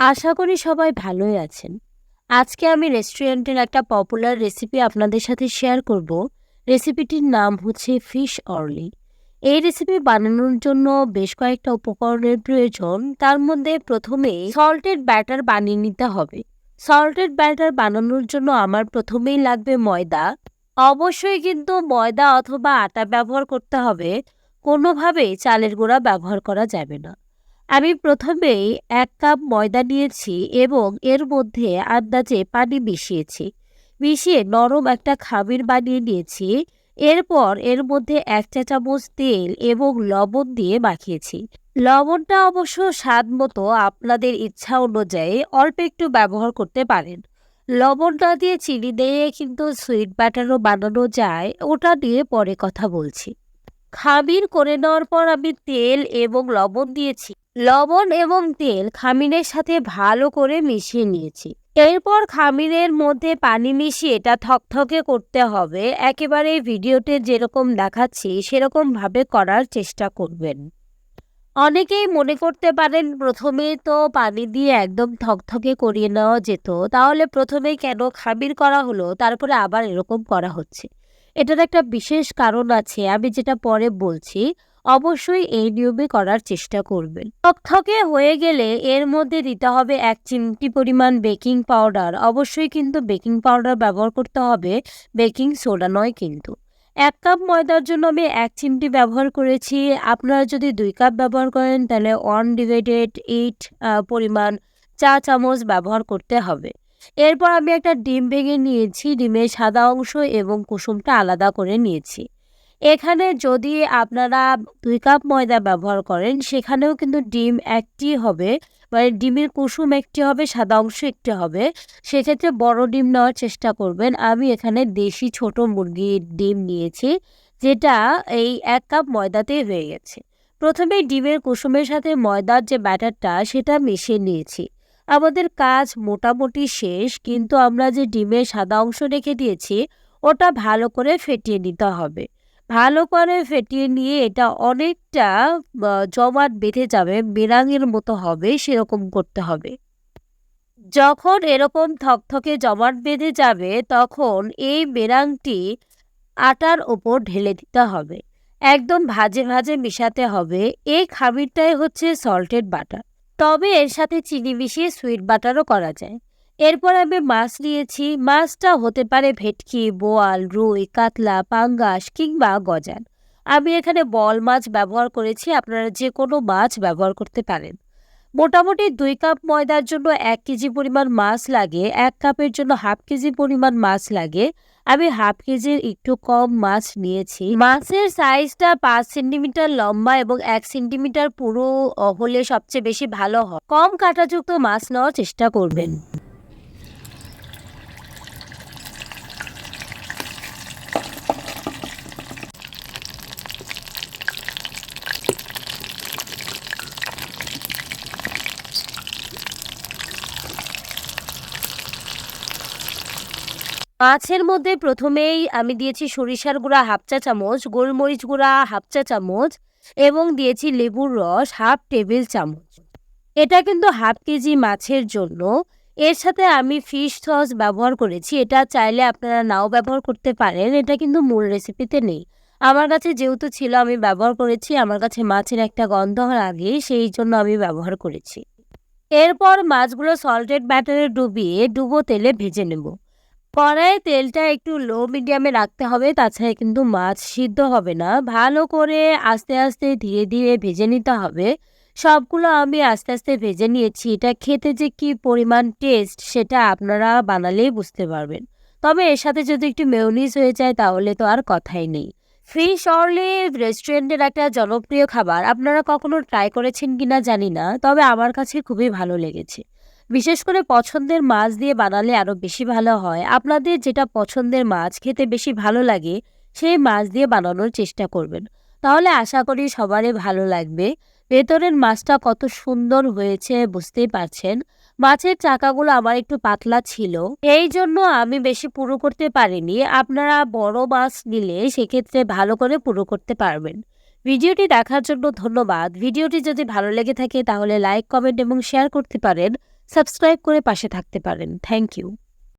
আশা করি সবাই ভালোই আছেন। আজকে আমি রেস্টুরেন্টের একটা পপুলার রেসিপি আপনাদের সাথে শেয়ার করব। রেসিপিটির নাম হচ্ছে ফিশ অর্লি। এই রেসিপি বানানোর জন্য বেশ কয়েকটা উপকরণের প্রয়োজন। তার মধ্যে প্রথমে সল্টেড ব্যাটার বানিয়ে নিতে হবে। সল্টেড ব্যাটার বানানোর জন্য আমার প্রথমেই লাগবে ময়দা। অবশ্যই কিন্তু ময়দা অথবা আটা ব্যবহার করতে হবে। কোনোভাবেই চালের গুঁড়া ব্যবহার করা যাবে না। আমি প্রথমেই এক কাপ ময়দা নিয়েছি এবং এর মধ্যে আন্দাজে পানি মিশিয়েছি। মিশিয়ে নরম একটা খামির বানিয়ে নিয়েছি। এরপর এর মধ্যে এক চা চামচ তেল এবং লবণ দিয়ে মাখিয়েছি। লবণটা অবশ্য স্বাদ মতো আপনাদের ইচ্ছা অনুযায়ী অল্প একটু ব্যবহার করতে পারেন। লবণ না দিয়ে চিনি দিয়ে কিন্তু সুইট ব্যাটারও বানানো যায়, ওটা নিয়ে পরে কথা বলছি। খামির করে নেওয়ার পর আমি তেল এবং লবণ দিয়েছি। লবণ এবং তেল খামিরের সাথে ভালো করে মিশিয়ে নিয়েছি। এরপর খামিরের মধ্যে পানি মিশিয়ে এটা থকথকে করতে হবে। একেবারে ভিডিওতে যেরকম দেখাচ্ছি সেরকম ভাবে করার চেষ্টা করবেন। অনেকেই মনে করতে পারেন প্রথমে তো পানি দিয়ে একদম থকথকে করিয়ে নেওয়া যেত, তাহলে প্রথমে কেন খামির করা হলো, তারপরে আবার এরকম করা হচ্ছে। এটার একটা বিশেষ কারণ আছে, আমি যেটা পরে বলছি। অবশ্যই এই নিয়মে করার চেষ্টা করবেন। থকথকে হয়ে গেলে এর মধ্যে দিতে হবে এক চিমটি পরিমাণ বেকিং পাউডার। অবশ্যই কিন্তু বেকিং পাউডার ব্যবহার করতে হবে। বেকিং সোডা নয় কিন্তু। এক কাপ ময়দার জন্য আমি এক চিমটি ব্যবহার করেছি। আপনারা যদি দুই কাপ ব্যবহার করেন, তাহলে ওয়ান ডিভাইডেড এইট পরিমাণ চা চামচ ব্যবহার করতে হবে। এরপর আমি একটা ডিম ভেঙে নিয়েছি। ডিমের সাদা অংশ এবং কুসুমটা আলাদা করে নিয়েছি। এখানে যদি আপনারা দুই কাপ ময়দা ব্যবহার করেন, সেখানেও কিন্তু ডিম একটি হবে। মানে ডিমের কুসুম একটি হবে, সাদা অংশ একটি হবে। সেক্ষেত্রে বড় ডিম নেওয়ার চেষ্টা করবেন। আমি এখানে দেশি ছোট মুরগির ডিম নিয়েছি, যেটা এই এক কাপ ময়দাতেই হয়ে গেছে। প্রথমে ডিমের কুসুমের সাথে ময়দার যে ব্যাটারটা, সেটা মিশিয়ে নিয়েছি। আমাদের কাজ মোটামুটি শেষ, কিন্তু আমরা যে ডিমের সাদা অংশ রেখে দিয়েছি, ওটা ভালো করে ফেটিয়ে নিতে হবে। ভালো করে ফেটিয়ে নিয়ে এটা অনেকটা জমাট বেঁধে যাবে, মেরাঙের মতো হবে, সেরকম করতে হবে। যখন এরকম থকথকে জমাট বেঁধে যাবে, তখন এই মেরাংটি আটার ওপর ঢেলে দিতে হবে। একদম ভাজে ভাজে মিশাতে হবে। এই খামিরটাই হচ্ছে সল্টেড বাটার তবে এর সাথে চিনি মিশিয়ে সুইট বাটারও করা যায়। এরপর আমি মাছ নিয়েছি মাছটা হতে পারে ভেটকি, বোয়াল, রুই, কাতলা, পাঙ্গাস কিংবা গজান। আমি এখানে বল মাছ ব্যবহার করেছি, আপনারা যে কোনো মাছ ব্যবহার করতে পারেন। মোটামুটি দুই কাপ ময়দার জন্য এক কেজি পরিমাণ মাছ লাগে, এক কাপের জন্য হাফ কেজি পরিমাণ মাছ লাগে। আমি হাফ কেজির একটু কম মাছ নিয়েছি। মাছের সাইজটা পাঁচ সেন্টিমিটার লম্বা এবং এক সেন্টিমিটার পুরো হলে সবচেয়ে বেশি ভালো হয়। কম কাঁটাযুক্ত মাছ নেওয়ার চেষ্টা করবেন। মাছের মধ্যে প্রথমেই আমি দিয়েছি সরিষার গুঁড়া হাফ চা চামচ, গোলমরিচ গুঁড়া হাফ চা চামচ এবং দিয়েছি লেবুর রস হাফ টেবিল চামচ। এটা কিন্তু হাফ কেজি মাছের জন্য। এর সাথে আমি ফিশ সস ব্যবহার করেছি। এটা চাইলে আপনারা নাও ব্যবহার করতে পারেন। এটা কিন্তু মূল রেসিপিতে নেই। আমার কাছে যেহেতু ছিল, আমি ব্যবহার করেছি। আমার কাছে মাছের একটা গন্ধ আগে সেই জন্য আমি ব্যবহার করেছি। এরপর মাছগুলো সল্টেড ব্যাটারে ডুবিয়ে ডুবো তেলে ভেজে নেব। কড়াইয়ে তেলটা একটু লো মিডিয়ামে রাখতে হবে, তাছাড়া কিন্তু মাছ সিদ্ধ হবে না। ভালো করে আস্তে আস্তে ধীরে ধীরে ভেজে নিতে হবে। সবগুলো আমি আস্তে আস্তে ভেজে নিয়েছি। এটা খেতে যে কি পরিমাণ টেস্ট সেটা আপনারা বানালেই বুঝতে পারবেন। তবে এর সাথে যদি একটু মেয়নিজ হয়ে যায়, তাহলে তো আর কথাই নেই। ফিশ অর্লি রেস্টুরেন্টের একটা জনপ্রিয় খাবার। আপনারা কখনো ট্রাই করেছেন কিনা জানি না, তবে আমার কাছে খুবই ভালো লেগেছে। বিশেষ করে পছন্দের মাছ দিয়ে বানালে আরও বেশি ভালো হয়। আপনাদের যেটা পছন্দের মাছ খেতে বেশি ভালো লাগে, সেই মাছ দিয়ে বানানোর চেষ্টা করবেন। তাহলে আশা করি সবারই ভালো লাগবে। ভেতরের মাছটা কত সুন্দর হয়েছে বুঝতেই পারছেন। মাছের চাকাগুলো আমার একটু পাতলা ছিল, এই জন্য আমি বেশি পুরো করতে পারিনি। আপনারা বড় মাছ নিলে সেক্ষেত্রে ভালো করে পুরো করতে পারবেন। ভিডিওটি দেখার জন্য ধন্যবাদ। ভিডিওটি যদি ভালো লেগে থাকে তাহলে লাইক, কমেন্ট এবং শেয়ার করতে পারেন। সাবস্ক্রাইব করে পাশে থাকতে পারেন। Thank you.